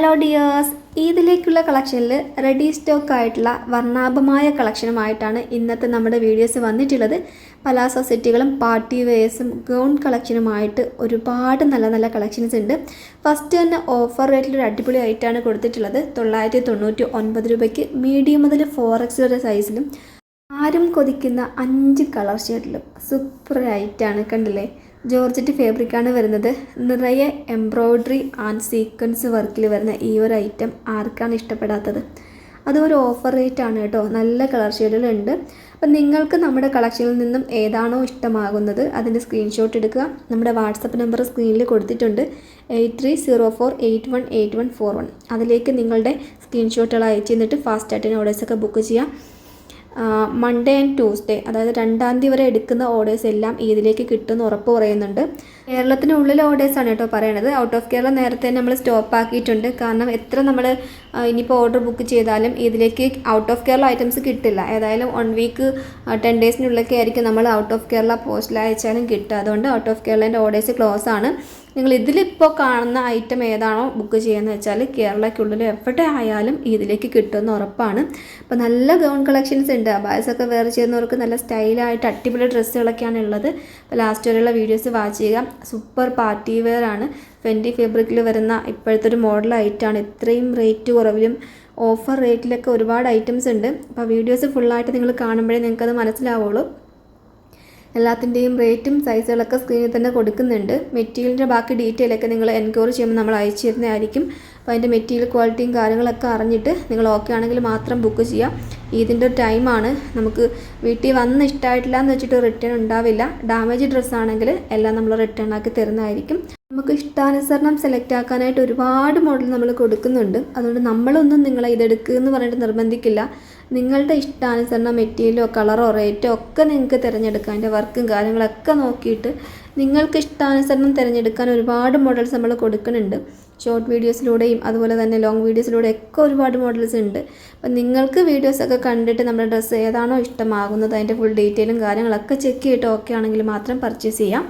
Hello dears ഈദിലേക്കുള്ള കളക്ഷനിൽ ready stock ആയിട്ടുള്ള വർണാഭമായ കളക്ഷനുമായിട്ടാണ് ഇന്നത്തെ നമ്മുടെ വീഡിയോസ് വന്നിട്ടുള്ളത്. പലാസോ സെറ്റുകളും പാർട്ടി വെയേഴ്സും ഗൗൺ കളക്ഷനുമായിട്ട് ഒരുപാട് നല്ല നല്ല കളക്ഷൻസ് ഉണ്ട്. ഫസ്റ്റ് തന്നെ ഓഫർ റേറ്റിൽ ഒരു അടിപൊളി ആയിട്ടാണ് കൊടുത്തിട്ടുള്ളത്. തൊള്ളായിരത്തി തൊണ്ണൂറ്റി ഒൻപത് രൂപയ്ക്ക് മീഡിയം മുതൽ ഫോർ എക്സ് വരെ സൈസിലും ആരും കൊതിക്കുന്ന അഞ്ച് കളർ ഷെയ്ഡിലും സൂപ്പർ ആയിട്ടാണ് കണ്ടില്ലേ? ജോർജറ്റ് ഫാബ്രിക്കാണ് വരുന്നത്. നിറയെ എംബ്രോയ്ഡറി ആൻഡ് സീക്വൻസ് വർക്കിൽ വരുന്ന ഈ ഒരു ഐറ്റം ആർക്കാണ് ഇഷ്ടപ്പെടാത്തത്? അതൊരു ഓഫർ റേറ്റ് ആണ് കേട്ടോ. നല്ല കളർ ഷെയ്ഡുകളുണ്ട് അപ്പം നിങ്ങൾക്ക് നമ്മുടെ കളക്ഷനിൽ നിന്നും ഏതാണോ ഇഷ്ടമാകുന്നത് അതിന്റെ സ്ക്രീൻഷോട്ട് എടുക്കുക. നമ്മുടെ വാട്സപ്പ് നമ്പർ സ്ക്രീനിൽ കൊടുത്തിട്ടുണ്ട്. Eight three zero four eight one eight one four one. അതിലേക്ക് നിങ്ങളുടെ സ്ക്രീൻഷോട്ടുകൾ അയച്ചു തന്നിട്ട് ഫാസ്റ്റ് ആയിട്ട് ഓർഡേഴ്സൊക്കെ ബുക്ക് ചെയ്യാം മൺഡേ ആൻഡ് ട്യൂസ്ഡേ അതായത് രണ്ടാം തീയതി വരെ എടുക്കുന്ന ഓർഡേഴ്സ് എല്ലാം ഇതിലേക്ക് കിട്ടുമെന്ന് ഉറപ്പ് പറയുന്നുണ്ട്. കേരളത്തിനുള്ളിലെ ആണ് കേട്ടോ പറയണത്. ഔട്ട് ഓഫ് കേരള നേരത്തെ നമ്മൾ സ്റ്റോപ്പ് ആക്കിയിട്ടുണ്ട്. കാരണം എത്ര നമ്മൾ ഇനിയിപ്പോൾ ഓർഡർ ബുക്ക് ചെയ്താലും ഇതിലേക്ക് ഔട്ട് ഓഫ് കേരള ഐറ്റംസ് കിട്ടില്ല. ഏതായാലും വൺ വീക്ക് ടെൻ ഡേയ്സിനുള്ളിലൊക്കെ ആയിരിക്കും നമ്മൾ ഔട്ട് ഓഫ് കേരള പോസ്റ്റിൽ അയച്ചാലും കിട്ടുക. അതുകൊണ്ട് ഔട്ട് ഓഫ് കേരളേന്റെ ഓർഡേഴ്സ് ക്ലോസ് ആണ്. നിങ്ങൾ ഇതിലിപ്പോൾ കാണുന്ന ഐറ്റം ഏതാണോ ബുക്ക് ചെയ്യുന്നത് വെച്ചാൽ കേരളയ്ക്കുള്ളിൽ എവിടെ ആയാലും ഇതിലേക്ക് കിട്ടുമെന്ന് ഉറപ്പാണ്. അപ്പോൾ നല്ല ഗൗൺ കളക്ഷൻസ് ഉണ്ട്. അബായസൊക്കെ വെയർ ചെയ്യുന്നവർക്ക് നല്ല സ്റ്റൈലായിട്ട് അടിപൊളി ഡ്രസ്സുകളൊക്കെയാണ് ഉള്ളത്. അപ്പോൾ ലാസ്റ്റ് വരെയുള്ള വീഡിയോസ് വാച്ച് ചെയ്യുക. സൂപ്പർ പാർട്ടി വെയർ ആണ്. ഫെന്റി ഫാബ്രിക്കിൽ വരുന്ന ഇപ്പോഴത്തെ ഒരു മോഡൽ ഐറ്റാണ് ഇത്രയും റേറ്റ് കുറവിലും ഓഫർ റേറ്റിലൊക്കെ ഒരുപാട് ഐറ്റംസ് ഉണ്ട്. അപ്പോൾ വീഡിയോസ് ഫുള്ളായിട്ട് നിങ്ങൾ കാണുമ്പോഴേ നിങ്ങൾക്കത് മനസ്സിലാവുള്ളൂ. എല്ലാത്തിന്റെയും റേറ്റും സൈസുകളൊക്കെ സ്ക്രീനിൽ തന്നെ കൊടുക്കുന്നുണ്ട്. മെറ്റീരിയലിന്റെ ബാക്കി ഡീറ്റെയിൽ ഒക്കെ നിങ്ങൾ എൻക്വയറി ചെയ്യുമ്പോൾ നമ്മൾ അയച്ചു തരുന്നതായിരിക്കും അപ്പോൾ അതിന്റെ മെറ്റീരിയൽ ക്വാളിറ്റിയും കാര്യങ്ങളൊക്കെ അറിഞ്ഞിട്ട് നിങ്ങൾ ഓക്കെ ആണെങ്കിൽ മാത്രം ബുക്ക് ചെയ്യാം. ഇതിന്റെ ടൈമാണ് നമുക്ക് വീട്ടിൽ വന്ന് ഇഷ്ടമായിട്ടില്ല എന്ന് വെച്ചിട്ട് റിട്ടേൺ ഉണ്ടാവില്ല. ഡാമേജ് ഡ്രസ്സ് ആണെങ്കിൽ എല്ലാം നമ്മൾ റിട്ടേൺ ആക്കി തരുന്നതായിരിക്കും. നമുക്ക് ഇഷ്ടാനുസരണം സെലക്ട് ആക്കാനായിട്ട് ഒരുപാട് മോഡൽ നമ്മൾ കൊടുക്കുന്നുണ്ട്. അതുകൊണ്ട് നമ്മളൊന്നും നിങ്ങളെ ഇതെടുക്കുക എന്ന് പറഞ്ഞിട്ട് നിർബന്ധിക്കില്ല. നിങ്ങളുടെ ഇഷ്ടാനുസരണം മെറ്റീരിയലോ കളറോ റേറ്റോ ഒക്കെ നിങ്ങൾക്ക് തിരഞ്ഞെടുക്കാം അതിന്റെ വർക്കും കാര്യങ്ങളൊക്കെ നോക്കിയിട്ട് നിങ്ങൾക്ക് ഇഷ്ടാനുസരണം തിരഞ്ഞെടുക്കാൻ ഒരുപാട് മോഡൽസ് നമ്മൾ കൊടുക്കുന്നുണ്ട്. ഷോർട്ട് വീഡിയോസിലൂടെയും അതുപോലെ തന്നെ ലോങ് വീഡിയോസിലൂടെ ഒക്കെ ഒരുപാട് മോഡൽസ് ഉണ്ട്. അപ്പം നിങ്ങൾക്ക് വീഡിയോസൊക്കെ കണ്ടിട്ട് നമ്മുടെ ഡ്രസ്സ് ഏതാണോ ഇഷ്ടമാകുന്നത് അതിന്റെ ഫുൾ ഡീറ്റെയിലും കാര്യങ്ങളൊക്കെ ചെക്ക് ചെയ്തിട്ട് ഓക്കെ ആണെങ്കിൽ മാത്രം പർച്ചേസ് ചെയ്യാം.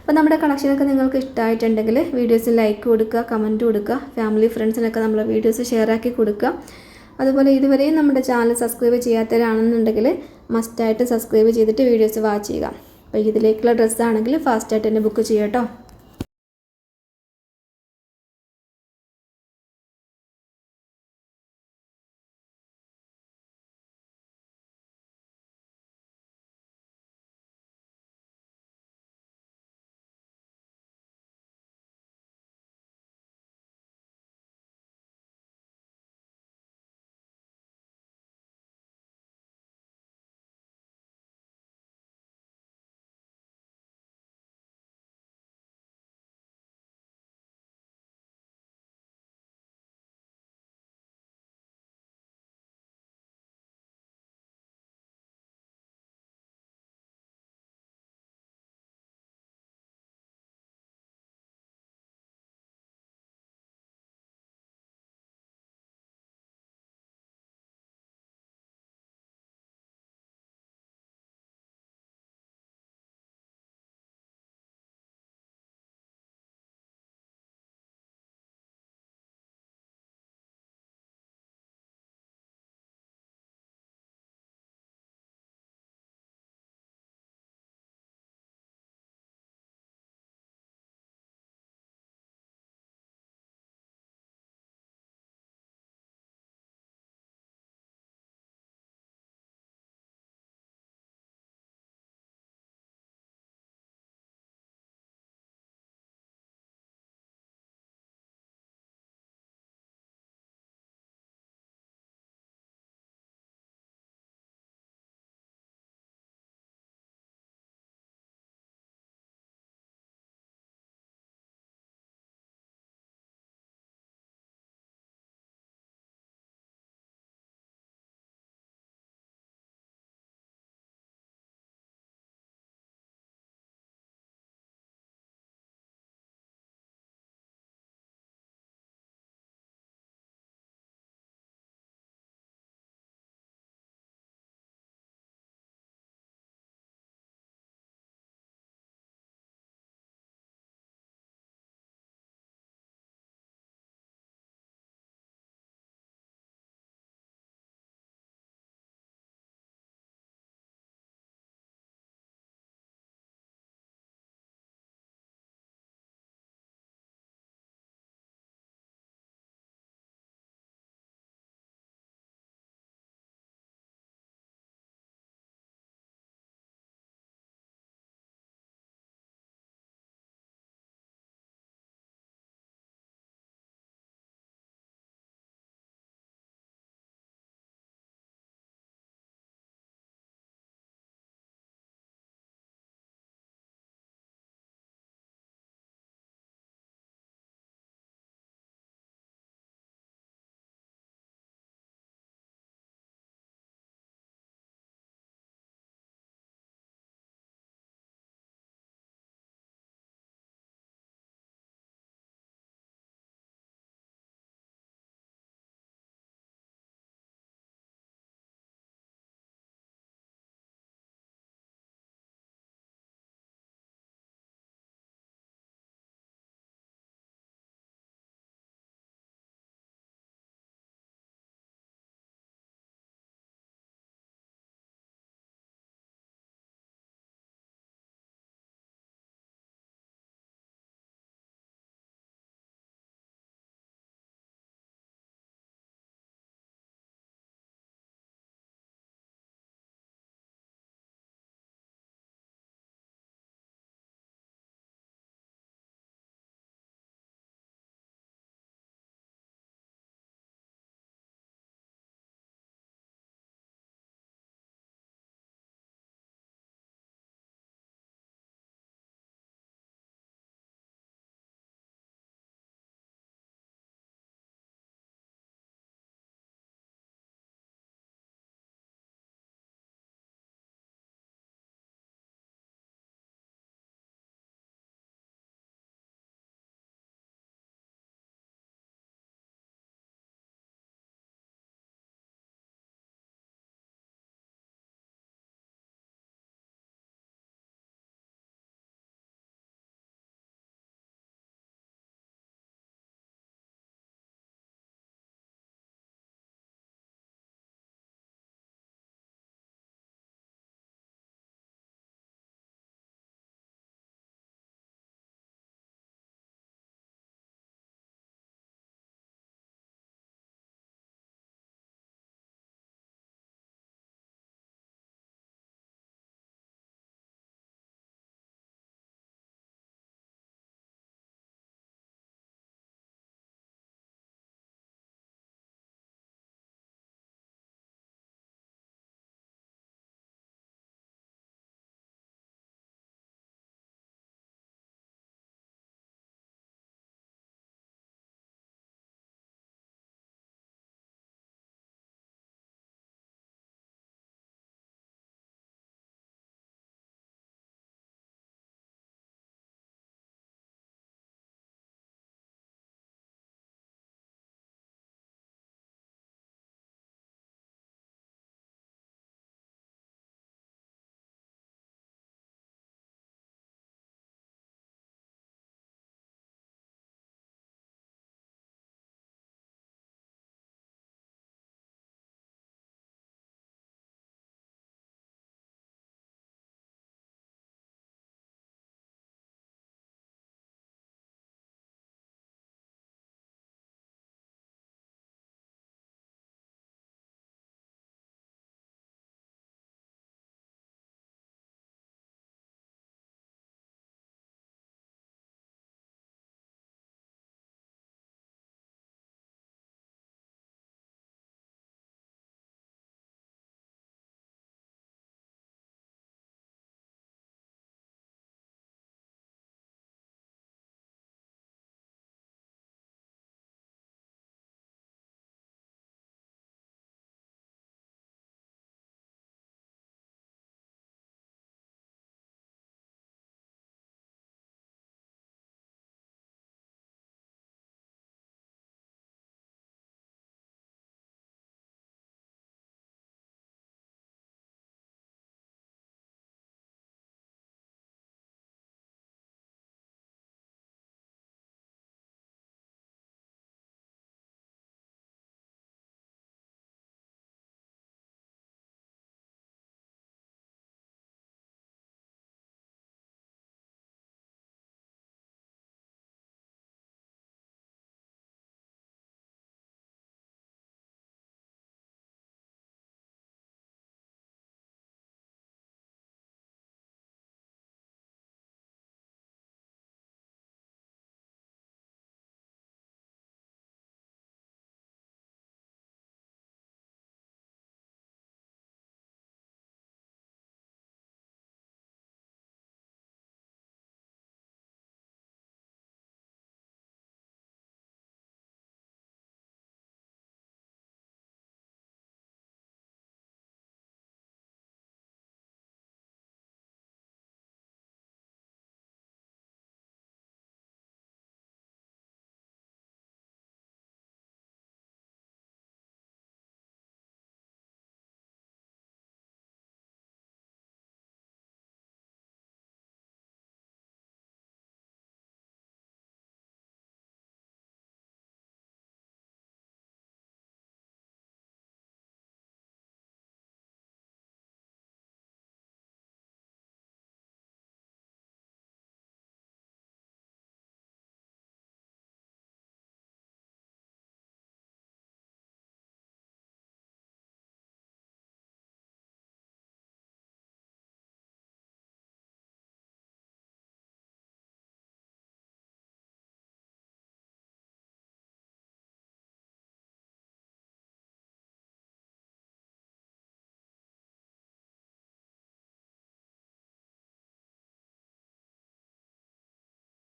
അപ്പോൾ നമ്മുടെ കളക്ഷനൊക്കെ നിങ്ങൾക്ക് ഇഷ്ടമായിട്ടുണ്ടെങ്കിൽ വീഡിയോസിൽ ലൈക്ക് കൊടുക്കുക കമന്റ് കൊടുക്കുക ഫാമിലി ഫ്രണ്ട്സിനൊക്കെ നമ്മൾ വീഡിയോസ് ഷെയർ ആക്കി കൊടുക്കുക. അതുപോലെ ഇതുവരെയും നമ്മുടെ ചാനൽ സബ്സ്ക്രൈബ് ചെയ്യാത്തവരാണെന്നുണ്ടെങ്കിൽ മസ്റ്റായിട്ട് സബ്സ്ക്രൈബ് ചെയ്തിട്ട് വീഡിയോസ് വാച്ച് ചെയ്യുക. അപ്പോൾ ഇതിലേക്കുള്ള ഡ്രസ്സാണെങ്കിൽ ഫാസ്റ്റായിട്ട് തന്നെ ബുക്ക് ചെയ്യാം കേട്ടോ